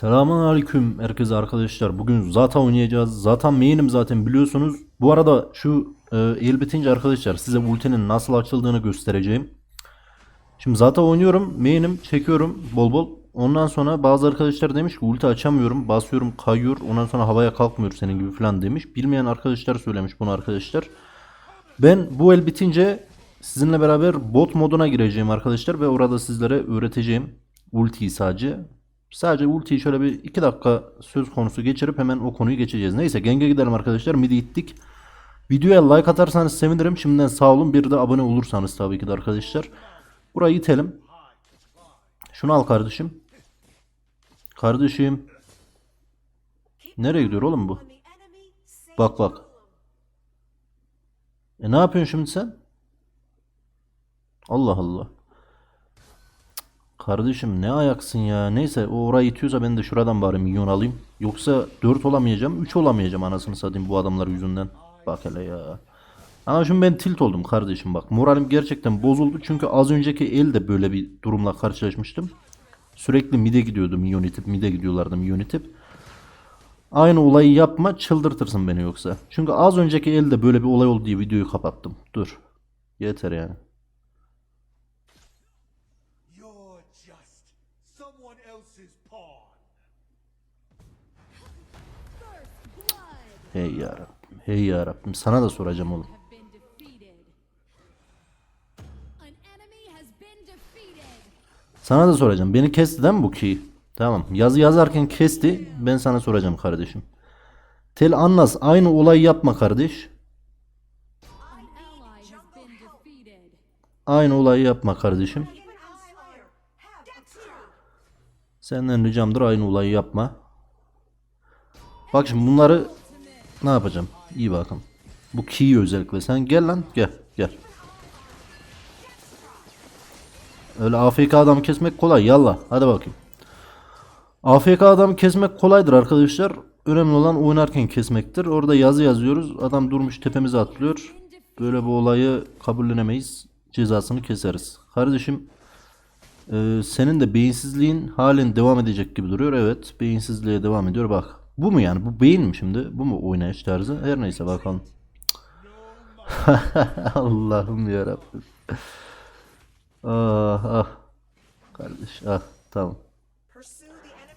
Selamun aleyküm herkese arkadaşlar. Bugün Zata oynayacağız. Zaten main'im zaten biliyorsunuz. Bu arada şu e, el bitince arkadaşlar size ultinin nasıl açıldığını göstereceğim. Şimdi Zata oynuyorum. Main'im çekiyorum bol bol. Ondan sonra bazı arkadaşlar demiş ki ulti açamıyorum. Basıyorum kayıyor. Ondan sonra havaya kalkmıyor senin gibi falan demiş. Bilmeyen arkadaşlar söylemiş bunu arkadaşlar. Ben bu el bitince sizinle beraber bot moduna gireceğim arkadaşlar ve orada sizlere öğreteceğim ultiyi sadece. Sadece ultiyi şöyle bir 2 dakika söz konusu geçirip hemen o konuyu geçeceğiz. Neyse genge gidelim arkadaşlar. Midi ittik. Videoya like atarsanız sevinirim. Şimdiden sağ olun. Bir de abone olursanız tabii ki de arkadaşlar. Burayı itelim. Şunu al kardeşim. Kardeşim. Nereye gidiyor oğlum bu? Bak bak. E ne yapıyorsun şimdi sen? Allah Allah. Kardeşim ne ayaksın ya. Neyse o orayı itiyorsa ben de şuradan bari milyon alayım. Yoksa 4 olamayacağım 3 olamayacağım anasını satayım bu adamlar yüzünden. Bak hele ya. Ama şimdi ben tilt oldum kardeşim bak. Moralim gerçekten bozuldu. Çünkü az önceki elde böyle bir durumla karşılaşmıştım. Sürekli mide gidiyordu milyon itip mide gidiyorlardı milyon itip. Aynı olayı yapma çıldırtırsın beni yoksa. Çünkü az önceki elde böyle bir olay oldu diye videoyu kapattım. Dur. Yeter yani. Hey yarabbim. Hey yarabbim. Sana da soracağım oğlum. Sana da soracağım. Beni kesti değil mi bu key? Tamam. Yazı yazarken kesti. Ben sana soracağım kardeşim. Tel Annas aynı olayı yapma kardeş. Aynı olayı yapma kardeşim. Senden ricamdır aynı olayı yapma. Bak şimdi bunları ne yapacağım? İyi bakın. Bu key'i özellikle. Sen gel lan gel gel. Öyle AFK adam kesmek kolay. Yallah hadi bakayım. AFK adam kesmek kolaydır arkadaşlar. Önemli olan oynarken kesmektir. Orada yazı yazıyoruz. Adam durmuş tepemize atlıyor. Böyle bu olayı kabullenemeyiz. Cezasını keseriz. Kardeşim ee, senin de beyinsizliğin halen devam edecek gibi duruyor. Evet beyinsizliğe devam ediyor. Bak bu mu yani? Bu beyin mi şimdi? Bu mu oynayış tarzı? Her neyse bakalım. Allah'ım yarabbim. Ah ah. Kardeş ah tamam.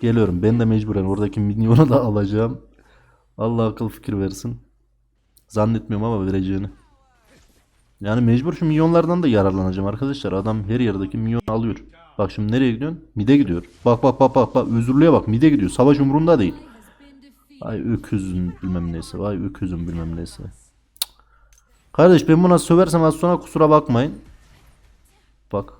Geliyorum. Ben de mecburen oradaki minyonu da alacağım. Allah akıl fikir versin. Zannetmiyorum ama vereceğini. Yani mecbur şu milyonlardan da yararlanacağım arkadaşlar. Adam her yerdeki milyon alıyor. Bak şimdi nereye gidiyorsun? Mide gidiyor. Bak bak bak bak bak özürlüğe bak mide gidiyor. Savaş umurunda değil. Vay öküzün bilmem neyse. Vay öküzün bilmem neyse. Kardeş ben buna söversem az sonra kusura bakmayın. Bak.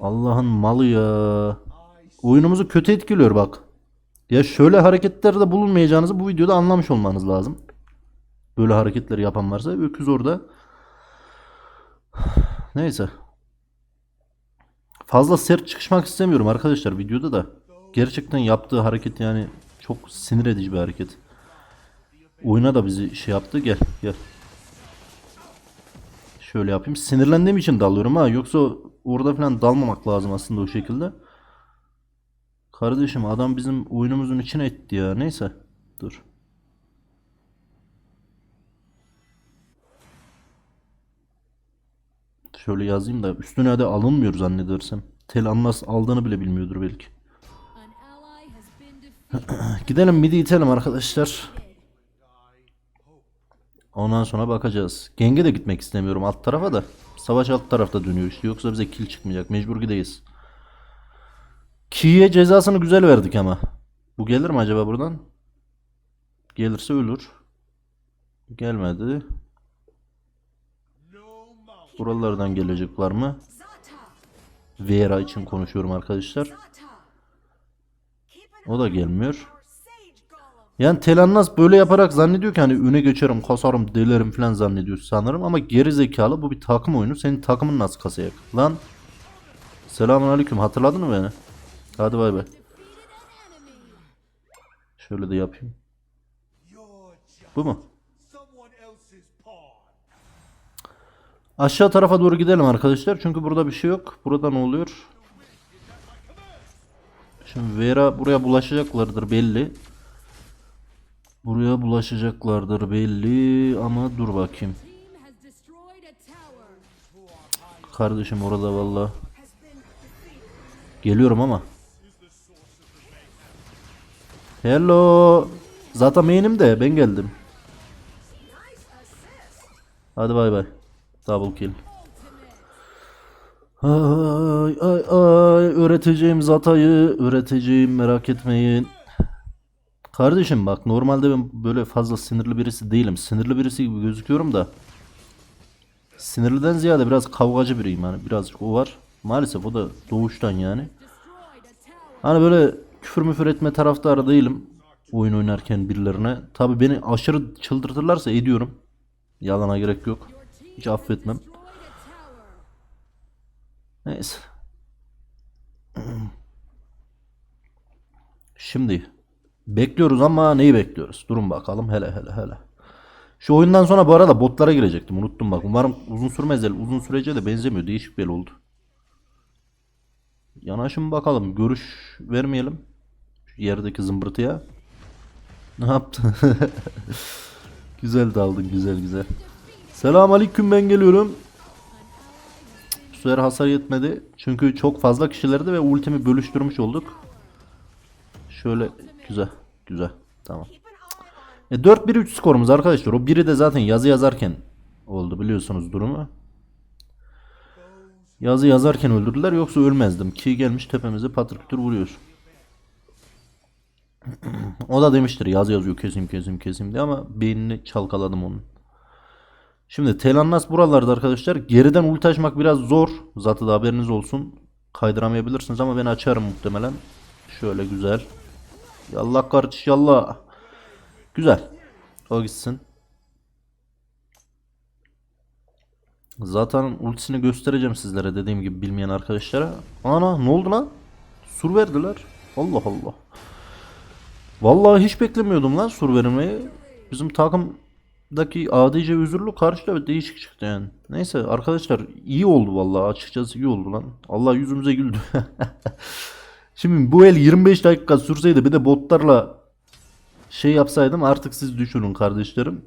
Allah'ın malı ya. Oyunumuzu kötü etkiliyor bak. Ya şöyle hareketlerde bulunmayacağınızı bu videoda anlamış olmanız lazım. Böyle hareketleri yapan varsa öküz orada. Neyse. Fazla sert çıkışmak istemiyorum arkadaşlar videoda da. Gerçekten yaptığı hareket yani çok sinir edici bir hareket. Oyuna da bizi şey yaptı. Gel gel. Şöyle yapayım. Sinirlendiğim için dalıyorum ha. Yoksa orada falan dalmamak lazım aslında o şekilde. Kardeşim adam bizim oyunumuzun içine etti ya. Neyse. Dur. Şöyle yazayım da üstüne de alınmıyor zannedersem. Tel Anlas aldığını bile bilmiyordur belki. Gidelim midi itelim arkadaşlar. Ondan sonra bakacağız. Genge de gitmek istemiyorum alt tarafa da. Savaş alt tarafta dönüyor işte. Yoksa bize kill çıkmayacak. Mecbur gideyiz. Ki'ye cezasını güzel verdik ama. Bu gelir mi acaba buradan? Gelirse ölür. Gelmedi. Buralardan gelecek var mı? Vera için konuşuyorum arkadaşlar. O da gelmiyor. Yani Telannas böyle yaparak zannediyor ki hani öne geçerim, kasarım, delerim falan zannediyor sanırım ama geri zekalı bu bir takım oyunu. Senin takımın nasıl kasaya? Lan Selamun aleyküm hatırladın mı beni? Hadi bay bay. Şöyle de yapayım. Bu mu? Aşağı tarafa doğru gidelim arkadaşlar. Çünkü burada bir şey yok. Burada ne oluyor? Şimdi Vera buraya bulaşacaklardır belli. Buraya bulaşacaklardır belli ama dur bakayım. Kardeşim orada valla. Geliyorum ama. Hello. Zaten main'im de ben geldim. Hadi bay bay. Double kill. Ay ay ay öğreteceğim Zata'yı öğreteceğim merak etmeyin. Kardeşim bak normalde ben böyle fazla sinirli birisi değilim. Sinirli birisi gibi gözüküyorum da. Sinirliden ziyade biraz kavgacı biriyim hani birazcık o var. Maalesef o da doğuştan yani. Hani böyle küfür müfür etme taraftarı değilim oyun oynarken birilerine. Tabi beni aşırı çıldırtırlarsa ediyorum. Yalana gerek yok. Hiç affetmem. Neyse. Şimdi bekliyoruz ama neyi bekliyoruz? Durun bakalım hele hele hele. Şu oyundan sonra bu arada botlara girecektim. Unuttum bak. Umarım uzun sürmez. Uzun sürece de benzemiyor. Değişik bir oldu. Yanaşın bakalım. Görüş vermeyelim. Şu yerdeki zımbırtıya. Ne yaptı? güzel daldın güzel güzel. Selam aleyküm ben geliyorum. Bu sefer hasar yetmedi. Çünkü çok fazla kişilerdi ve ultimi bölüştürmüş olduk. Şöyle güzel güzel tamam. E 4-1-3 skorumuz arkadaşlar. O biri de zaten yazı yazarken oldu biliyorsunuz durumu. Yazı yazarken öldürdüler yoksa ölmezdim. Ki gelmiş tepemize patır kütür vuruyor. o da demiştir yazı yazıyor keseyim keseyim keseyim diye ama beynini çalkaladım onun. Şimdi Telannas buralarda arkadaşlar. Geriden ulti açmak biraz zor. Zaten haberiniz olsun. Kaydıramayabilirsiniz ama ben açarım muhtemelen. Şöyle güzel. Yallah kardeş yallah. Güzel. O gitsin. Zaten ultisini göstereceğim sizlere dediğim gibi bilmeyen arkadaşlara. Ana ne oldu lan? Sur verdiler. Allah Allah. Vallahi hiç beklemiyordum lan sur vermeyi. Bizim takımdaki adice üzürlü karşıda değişik çıktı yani. Neyse arkadaşlar iyi oldu vallahi açıkçası iyi oldu lan. Allah yüzümüze güldü. Şimdi bu el 25 dakika sürseydi bir de botlarla şey yapsaydım artık siz düşünün kardeşlerim.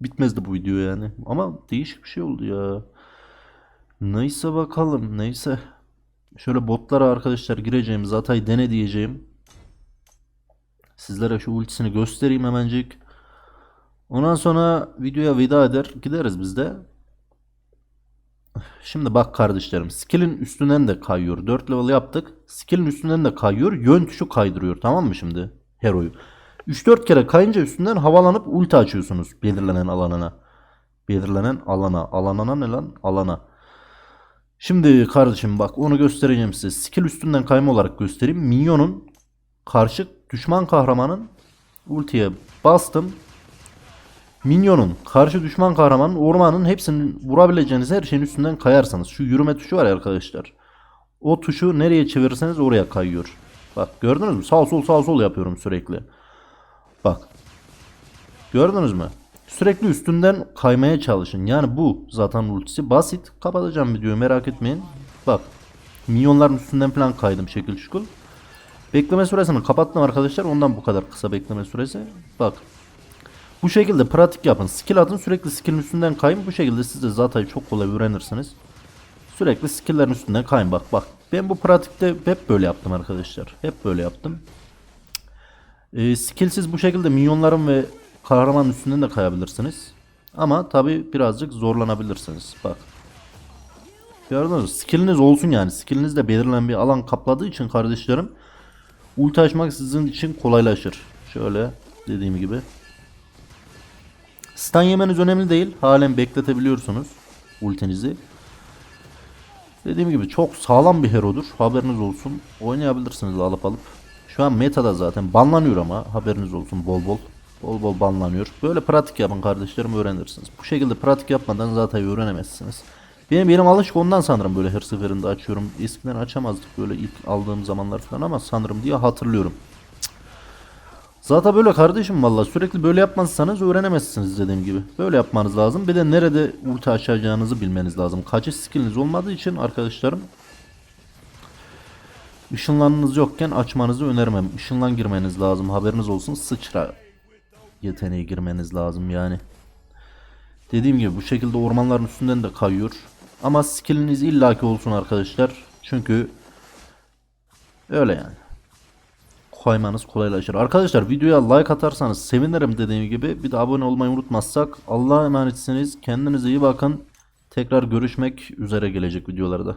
Bitmezdi bu video yani. Ama değişik bir şey oldu ya. Neyse bakalım neyse. Şöyle botlara arkadaşlar gireceğim. Zatay dene diyeceğim. Sizlere şu ultisini göstereyim hemencik. Ondan sonra videoya veda eder gideriz biz de. Şimdi bak kardeşlerim skill'in üstünden de kayıyor. 4 level yaptık. Skill'in üstünden de kayıyor. Yön tuşu kaydırıyor tamam mı şimdi? Hero'yu. 3-4 kere kayınca üstünden havalanıp ulti açıyorsunuz belirlenen alanına. Belirlenen alana. Alana ne lan? Alana. Şimdi kardeşim bak onu göstereceğim size. Skill üstünden kayma olarak göstereyim. Minyonun karşı düşman kahramanın ultiye bastım. Minyonun karşı düşman kahramanın ormanın hepsinin vurabileceğiniz her şeyin üstünden kayarsanız. Şu yürüme tuşu var ya arkadaşlar. O tuşu nereye çevirirseniz oraya kayıyor. Bak gördünüz mü? Sağ sol sağ sol yapıyorum sürekli. Bak. Gördünüz mü? Sürekli üstünden kaymaya çalışın. Yani bu zaten ultisi basit. Kapatacağım videoyu merak etmeyin. Bak. Minyonların üstünden falan kaydım şekil şukul. Bekleme süresini kapattım arkadaşlar. Ondan bu kadar kısa bekleme süresi. Bak. Bu şekilde pratik yapın. Skill atın sürekli skillin üstünden kayın. Bu şekilde siz de zaten çok kolay öğrenirsiniz. Sürekli skill'lerin üstünden kayın. Bak bak. Ben bu pratikte hep böyle yaptım arkadaşlar. Hep böyle yaptım. E, skillsiz bu şekilde minyonların ve kahramanın üstünden de kayabilirsiniz. Ama tabi birazcık zorlanabilirsiniz. Bak. Gördünüz? Skilliniz olsun yani. Skilliniz de belirlenen bir alan kapladığı için kardeşlerim ulti açmak sizin için kolaylaşır. Şöyle dediğim gibi. Stun yemeniz önemli değil. Halen bekletebiliyorsunuz ultinizi. Dediğim gibi çok sağlam bir herodur. Haberiniz olsun. Oynayabilirsiniz alıp alıp. Şu an metada zaten banlanıyor ama haberiniz olsun bol bol. Bol bol banlanıyor. Böyle pratik yapın kardeşlerim öğrenirsiniz. Bu şekilde pratik yapmadan zaten öğrenemezsiniz. Benim benim alışık ondan sanırım böyle her seferinde açıyorum. Eskiden açamazdık böyle ilk aldığım zamanlar falan ama sanırım diye hatırlıyorum. Zaten böyle kardeşim valla sürekli böyle yapmazsanız öğrenemezsiniz dediğim gibi. Böyle yapmanız lazım. Bir de nerede ulti açacağınızı bilmeniz lazım. Kaçış skilliniz olmadığı için arkadaşlarım ışınlanınız yokken açmanızı önermem. Işınlan girmeniz lazım. Haberiniz olsun. Sıçra yeteneği girmeniz lazım yani. Dediğim gibi bu şekilde ormanların üstünden de kayıyor. Ama skilliniz illaki olsun arkadaşlar. Çünkü öyle yani koymanız kolaylaşır. Arkadaşlar videoya like atarsanız sevinirim dediğim gibi. Bir de abone olmayı unutmazsak Allah'a emanetsiniz. Kendinize iyi bakın. Tekrar görüşmek üzere gelecek videolarda.